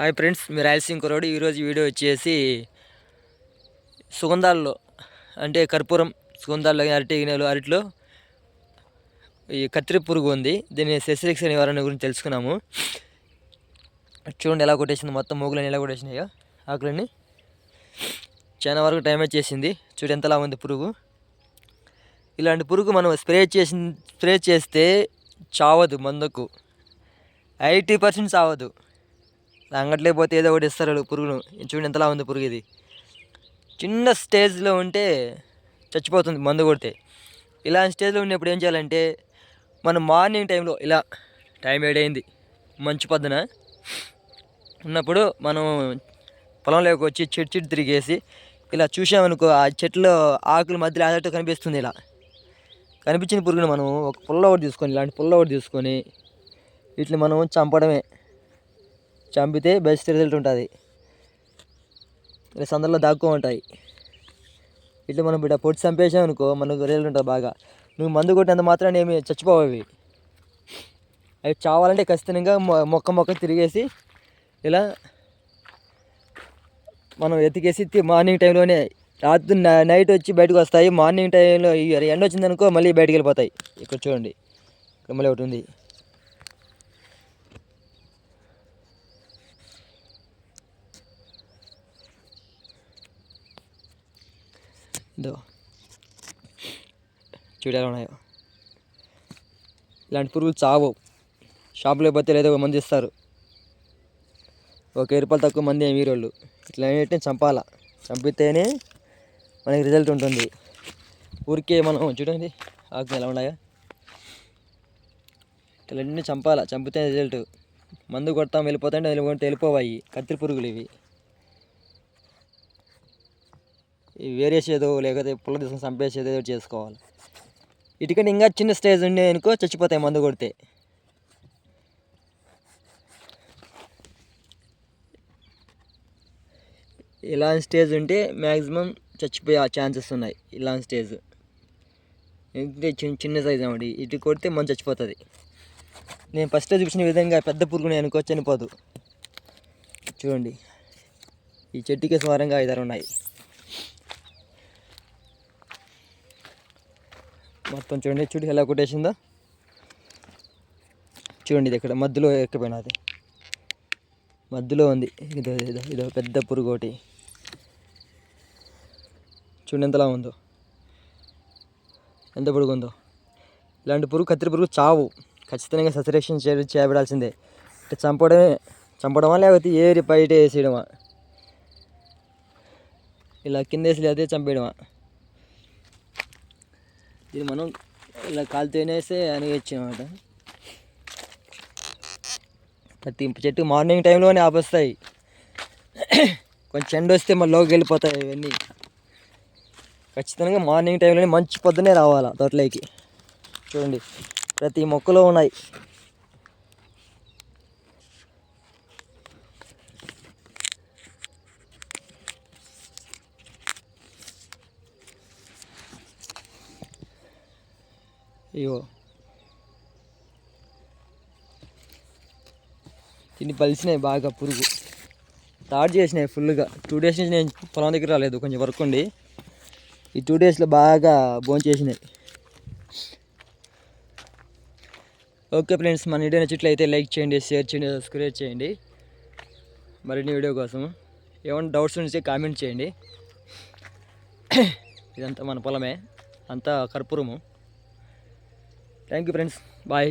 Hi friends మీరు రాయలసీమ కురవాడు ఈరోజు వీడియో వచ్చేసి సుగంధాల్లో అంటే కర్పూరం సుగంధాల్లో అరటి గిన్నెలు అరటిలో ఈ కత్తిరి పురుగు ఉంది. దీని శస్త్రక్ష నివారణ గురించి తెలుసుకున్నాము. చూడండి ఎలా కొట్టేసింది మొత్తం మూగులని ఎలా కొట్టేసినాయో ఆకులన్నీ. చాలా వరకు టైం వచ్చేసింది చూడు ఎంతలా ఉంది పురుగు. ఇలాంటి పురుగు మనం స్ప్రే చేసి స్ప్రే చేస్తే చావదు మందుకు. ఎయిటీ పర్సెంట్ చావదు. అంగట్లే పోతే ఏదో ఒకటి ఇస్తారు వాళ్ళు పురుగును చూడండి ఎంతలా ఉంది పురుగు ఇది. చిన్న స్టేజ్లో ఉంటే చచ్చిపోతుంది మందు కొడితే. ఇలాంటి స్టేజ్లో ఉన్నప్పుడు ఏం చేయాలంటే మనం మార్నింగ్ టైంలో ఇలా టైం ఏడైంది మంచు పొద్దున ఉన్నప్పుడు మనం పొలంలోకి వచ్చి చెట్టు చెట్టు తిరిగేసి ఇలా చూసామనుకో ఆ చెట్లో ఆకుల మధ్యలో ఆదట్టు కనిపిస్తుంది ఇలా. కనిపించిన పురుగును మనం ఒక పుల్ల ఒకటి తీసుకొని ఇలాంటి పుల్ల ఒకటి తీసుకొని వీటిని మనం చంపడమే. చంపితే బెస్ట్ రిజల్ట్ ఉంటుంది. ఇలా సందర్లో దాక్కో ఉంటాయి. ఇట్లా మనం బిడ్డ పొట్టి చంపేసాం అనుకో మనకు రిజల్ట్ ఉంటుంది బాగా. నువ్వు మందు కొట్టినంత మాత్రం ఏమి చచ్చిపోవు అవి. అవి చావాలంటే ఖచ్చితంగా మొక్క మొక్క తిరిగేసి ఇలా మనం ఎతికేసి మార్నింగ్ టైంలోనే రాత్రి నైట్ వచ్చి బయటకు వస్తాయి. మార్నింగ్ టైంలో ఎండ వచ్చిందనుకో మళ్ళీ బయటికి వెళ్ళిపోతాయి. ఇక్కడ చూడండి. ఇక్కడ మళ్ళీ ఒకటి ఉంది. ఇదో. చూడాలి ఎలా ఉన్నాయో. ఇలాంటి పురుగులు చావు షాపులో పోతే లేదో ఒక మంది ఇస్తారు. ఒక వెయ్యి రూపాయలు తక్కువ మంది ఏమి ఇట్లా అన్నిటిని చంపాలా. చంపితేనే మనకి రిజల్ట్ ఉంటుంది. ఊరికే మనం చూడండి ఆకు ఎలా ఉన్నాయా. ఇట్లన్నీ చంపాలా. చంపితే రిజల్ట్. మందు కొడతాం వెళ్ళిపోతాంటే వెళ్ళిపోతే వెళ్ళిపోవాయి కత్తిరి పురుగులు ఇవి. ఇవి వేరేసేదో లేకపోతే పుల్ల తీసుకొని చంపేసేదో ఏదో చేసుకోవాలి. ఇటుకంటే ఇంకా చిన్న స్టేజ్ ఉండే అనుకో చచ్చిపోతాయి మందు కొడితే. ఇలాంటి స్టేజ్ ఉంటే మ్యాక్సిమం చచ్చిపోయే ఛాన్సెస్ ఉన్నాయి ఇలాంటి స్టేజ్. ఎందుకంటే చిన్న చిన్న సైజ్ అన్నమాట ఇటు కొడితే మంచి చచ్చిపోతుంది. నేను ఫస్ట్ చూపించిన విధంగా పెద్ద పురుగుని అనుకో చనిపోదు. చూడండి. ఈ చెట్టుకి సుమారంగా ఐదారు ఉన్నాయి. మొత్తం చూడండి చూడు ఎలా కొట్టేసిందో. చూడండి ఇది ఇక్కడ మధ్యలో ఎక్కిపోయినది మధ్యలో ఉంది. ఇదో ఇదో ఇదో పెద్ద పురుగు ఒకటి చూడండి ఎంతలా ఉందో. ఎంత పురుగు ఉందో. ఇలాంటి పురుగు కత్తిరి పురుగు చావు. ఖచ్చితంగా ససరేషన్ చే చేపడాల్సిందే. ఇట్లా చంపడమే చంపడమా లేకపోతే ఏరి బయట వేసేయడమా? ఇలా కింద వేసి అదే చంపేయడమా? ఇది మనం ఇలా కాలుతేనేసే అనేయచ్చు అనమాట ప్రతి చెట్టు మార్నింగ్ టైంలోనే ఆపేస్తాయి. కొంచెం ఎండ వస్తే మళ్ళీ లోకి వెళ్ళిపోతాయి ఇవన్నీ. ఖచ్చితంగా మార్నింగ్ టైంలోనే మంచి పొద్దునే రావాలా తోటలోకి. చూడండి ప్రతి మొక్కలో ఉన్నాయి. అయ్యో. తిని పలిసినాయి బాగా పురుగు. స్టార్ట్ చేసినాయి ఫుల్గా టూ డేస్ నుంచి నేను పొలం దగ్గర రాలేదు కొంచెం వర్క్ ఉండి ఈ టూ డేస్లో బాగా భోంచేసినాయి ఓకే ఫ్రెండ్స్ మన వీడియో నచ్చిట్లయితే లైక్ చేయండి షేర్ చేయండి సబ్స్క్రైబ్ చేయండి. మరిన్ని వీడియో కోసం. ఏమైనా డౌట్స్ ఉంటే కామెంట్ చేయండి. ఇదంతా మన పొలమే. అంతా కర్పూరము. Thank you friends bye